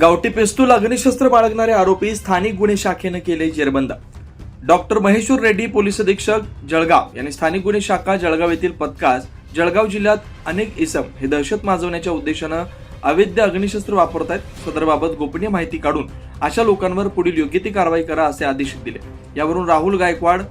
गावठी पिस्तूल अग्निशस्त्र बाळगणारे आरोपी स्थानिक गुन्हे शाखेनं केले जेरबंद. डॉक्टर महेश्वर रेड्डी पोलीस अधीक्षक जळगाव यांनी स्थानिक गुन्हे शाखा जळगाव येथील पथकास जळगाव जिल्ह्यात अनेक इसम हे दहशत माजवण्याच्या उद्देशानं अवैध अग्निशस्त्र वापरत आहेत सदरबाबत गोपनीय माहिती काढून अशा लोकांवर पुढील योग्य ती कारवाई करा असे आदेश दिले. यावरून राहुल गायकवाड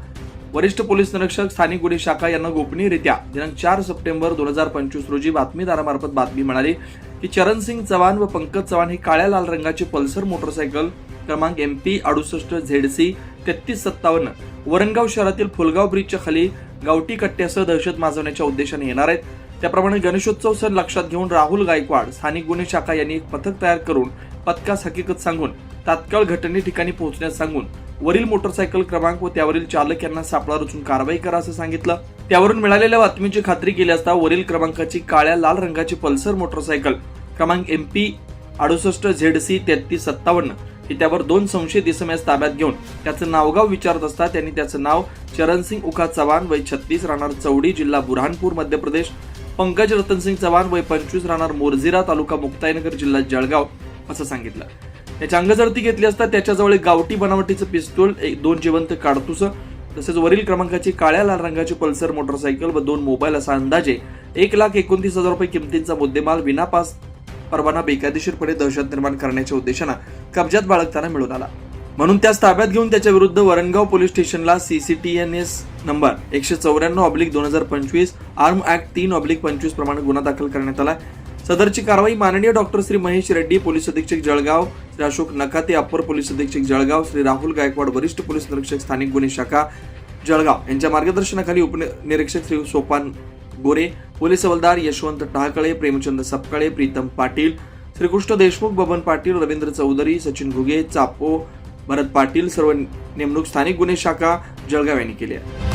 वरिष्ठ पोलीस निरीक्षक स्थानिक गुन्हे शाखा यांना गोपनीयरित्या दिनांक चार सप्टेंबर दोन हजार पंचवीस रोजी बातमीदारामार्फत बातमी मिळाली. की चरणसिंग चव्हाण व पंकज चव्हाण हे काळ्या लाल रंगाची पल्सर मोटरसायकल क्रमांक एम पी अडुसष्ट झेड सी तेहतीस सत्तावन्न. वरणगाव शहरातील फुलगाव ब्रिजच्या खाली गावठी कट्ट्यासह दहशत माजवण्याच्या उद्देशाने येणार आहेत. त्याप्रमाणे गणेशोत्सव सण लक्षात घेऊन राहुल गायकवाड स्थानिक गुन्हे शाखा यांनी एक पथक तयार करून पथकास हकीकत सांगून तात्काळ घटने ठिकाणी पोहोचण्यास सांगून वरील मोटरसायकल क्रमांक व त्यावरील चालक यांना सापळा रचून कारवाई करा असं सांगितलं. त्यावरून मिळालेल्या बातमीची खात्री केली असता वरील क्रमांकाची काळ्या लाल रंगाची पल्सर मोटरसायकल क्रमांक एम पी अडुसष्ट झेड सी तेहतीस सत्तावन्न हे त्यावर दोन संशयित इसम ताब्यात घेऊन त्याचं नावगाव विचारत असता त्यांनी त्याचं नाव चरणसिंग उखा चव्हाण वय छत्तीस राहणार चौडी जिल्हा बुरहानपूर मध्य प्रदेश. पंकज रतनसिंग चव्हाण वय पंचवीस राहणार मोरझिरा तालुका मुक्ताईनगर जिल्हा जळगाव असं सांगितलं. त्याच्या अंगजडती घेतली असता त्याच्याजवळ एक गावठी बनावटीचं पिस्तूल एक दोन जिवंत काडतुसं तसेच वरील क्रमांकाची काळ्या लाल रंगाची पल्सर मोटरसायकल व दोन मोबाईल असा अंदाजे एक लाख एकोणतीस हजार रुपये किमतींचा मुद्देमाल विनापास परवाना बेकायदेशीरपणे दहशत निर्माण करण्याच्या उद्देशानं कब्जात बाळगताना मिळून आला. म्हणून त्यास ताब्यात घेऊन त्याच्या विरुद्ध वरणगाव पोलीस स्टेशनला सीसीटीएनएस नंबर एकशे चौऱ्याण्णव ऑब्लिक दोन हजार पंचवीस आर्म ऍक्ट तीन ऑब्लिक पंचवीस प्रमाणे गुन्हा दाखल करण्यात आला. सदरची कारवाई माननीय डॉक्टर श्री महेश रेड्डी पोलीस अधीक्षक जळगाव श्री अशोक नकाते अप्पर पोलीस अधीक्षक जळगाव श्री राहुल गायकवाड वरिष्ठ पोलीस निरीक्षक स्थानिक गुन्हे शाखा जळगाव. यांच्या मार्गदर्शनाखाली उपनिरीक्षक श्री सोपान गोरे पोलीस हवालदार यशवंत टाकळे प्रेमचंद सपकाळे प्रीतम पाटील श्रीकृष्ण देशमुख बबन पाटील रवींद्र चौधरी सचिन घुगे चापो भरत पाटील सर्व नेमणूक स्थानिक गुन्हे शाखा जळगाव यांनी केली आहे.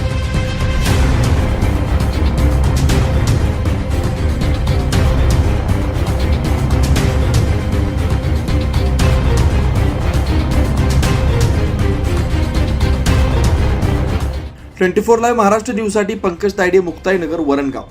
ट्वेंटी फोर लाईव्ह महाराष्ट्र न्यूजसाठी पंकज तायडे मुक्ताईनगर वरणगाव.